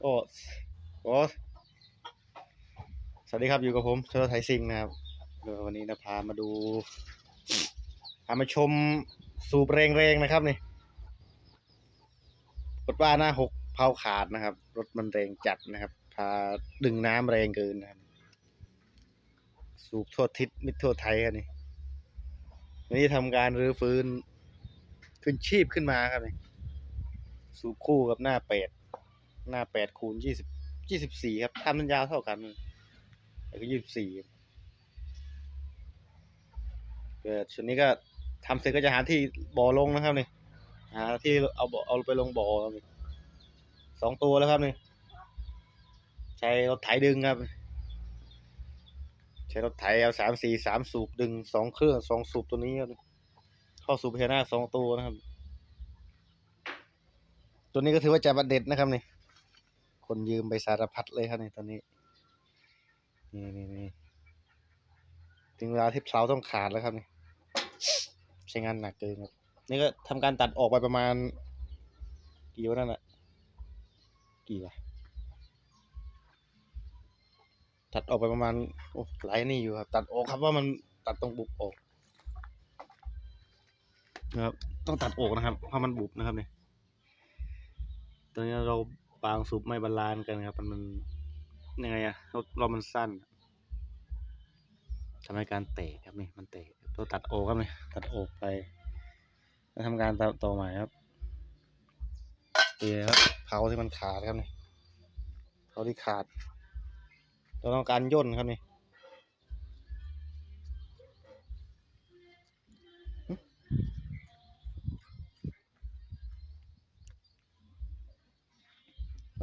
โอ้โอสวัสดีครับอยู่กับผมชลไทยซิงนะครับวันนี้นะพามาดูพามาชมสูบแรงๆนะครับนี่กดว่าหน้าหกเผาขาดนะครับ รถมันแรงจัดนะครับ พาดึงน้ำแรงเกินนะครับ สูบทั่วทิศมิดทั่วไทยครับนี่วันนี้ทำการรื้อฟื้นขึ้นชีพขึ้นมาครับนี่สูบคู่กับหน้าแปด หน้าแปดคูณยี่สิบยี่สิบสี่ครับทำมันยาวเท่ากันแต่ก็ยี่สิบสี่เกิดชุดนี้ก็ทำเสร็จก็จะหาที่บ่อลงนะครับนี่หาที่เอาเอาไปลงบ่อสองตัวแล้วครับนี่ใช้รถไถดึงครับ ใช้รถไถเอาสามสี่สามสูบดึงสองเครื่องสองสูบตัวนี้ครับเข้าสูบพนาสองตัวนะครับ ตัวนี้ก็ถือว่าจะบัดเด็ดนะครับนี่ คนยืมไปสารพัดเลยครับในตอนนี้ นี่นี่นี่ถึงเวลาที่เสาต้องขาดแล้วครับนี่ใช้งานหนักเกินครับนี่ก็ทำการตัดออกไปประมาณ กี่วันนั่นแหละกี่วะตัดออกไปประมาณโอ้หลายนี่อยู่ครับ ตัดออกครับว่ามันตัดตรงบุบออกนะครับ ต้องตัดออกนะครับเพราะมันบุบนะครับเนี่ยตอนนี้เรา บางสูบไม่บาลานซ์กันครับ มันมันยังไงอะเราเรามันสั้นทำให้การเตะครับนี่มันเตะตัวตัดออกครับนี่ตัดโอไปแล้วทำการต่อใหม่ครับเตะครับเผาที่มันขาดครับนี่เผาที่ขาดเราต้องการย่นครับนี่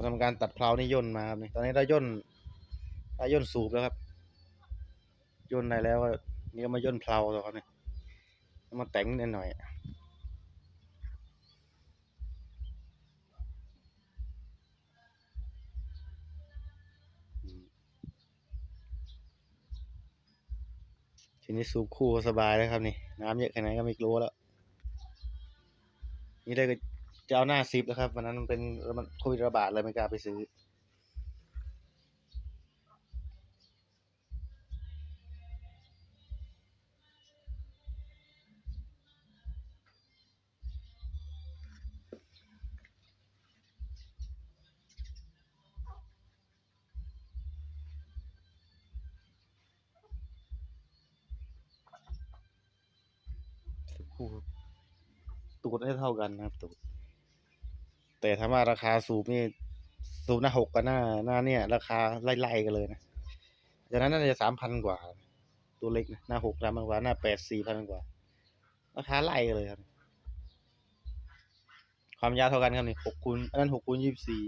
เราทำการตัดเพลานี่ย่นมาครับนี่ตอนนี้เราย่นเราย่นสูบแล้วครับย่นได้แล้วก็นี่ก็มาย่นเพลาต่อครับนี่มาแต่งนิดหน่อยทีนี้สูบคู่สบายแล้วครับนี่ น้ำเยอะแค่ไหนก็ไม่กลัวแล้ว นี่ได้ก็ จะเอาหน้าซิปแล้วครับวันนั้นมันเป็นโควิดระบาดเลยไม่กล้าไปซื้อสูบคู่ตูดให้เท่ากันนะครับตูด แต่ถ้าว่าราคาสูบนี่สูบหน้าหกกับหน้าหน้าเนี่ย ราคาไล่ๆกันเลยนะจากนั้นน่าจะสามพันกว่า ตัวเล็กนะหน้าหกสามพันกว่าหน้าแปดสี่พันกว่า ราคาไล่กันเลยครับ ความยาวเท่ากันครับนี่หกคูณอันนั้นหกคูณยี่สิบสี่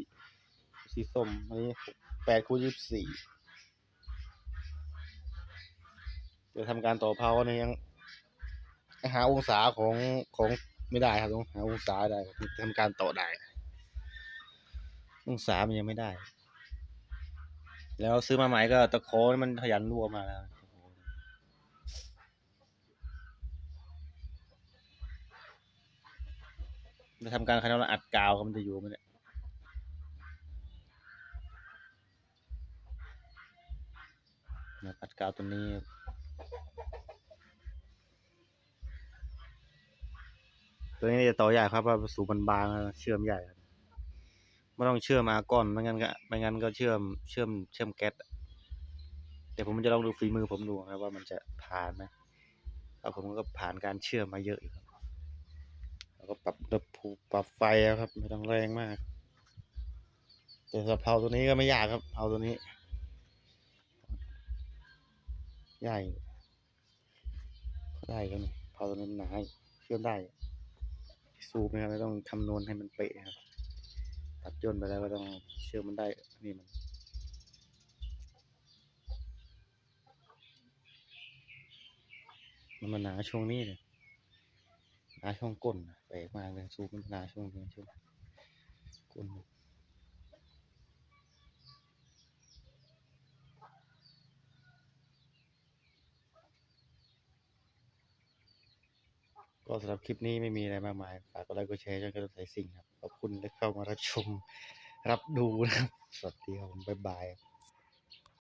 สีส้มอันนี้แปดคูณยี่สิบสี่เดี๋ยวทำการต่อเพาเนี่ยยังหาองศาของของไม่ได้ครับต้องหาองศาได้ครับทำการต่อได้ องศามันยังไม่ได้ แล้วซื้อมาใหม่ก็ตะโคมันขยันรั่วมาแล้วจะทำการคันเราอัดกาวมันจะอยู่ไหมเนี่ยนะอัดกาวตัวนี้ ตัวนี้จะต่อยากครับว่าสูบบางแล้วเชื่อมใหญ่ครับ ไม่ต้องเชื่อมมาก้อนไม่งั้นก็ไม่งั้นก็เชื่อมเชื่อมเชื่อมแก๊สแต่ผมจะลองดูฝีมือผมดูครับว่ามันจะผ่านไหมแล้วผมก็ผ่านการเชื่อมมาเยอะอยู่ครับแล้วก็ปรับระผูปรับไฟครับไม่ต้องแรงมาก แต่สับเผาตัวนี้ก็ไม่ยากครับเผาตัวนี้ใหญ่ก็ได้ครับเผาตัวนี้นหนาเชื่อมได้สูบนะครับไม่ต้องคำนวณให้มันเป๊ะครับ ตัดย่นไปแล้วก็ต้องเชื่อมมันได้ นี่มัน มันมาหนาช่วงนี้เลยหนาช่วงก้นน่ะแปลกมากเลยสูบมันหนาช่วงนี้ช่วงก้น ก็สำหรับคลิปนี้ไม่มีอะไรมากมาย ฝากกดไลค์กดแชร์ช่องกระต่ายสิ่งครับ ขอบคุณที่เข้ามารับชม รับดูนะครับ สวัสดีครับผมบ๊ายบาย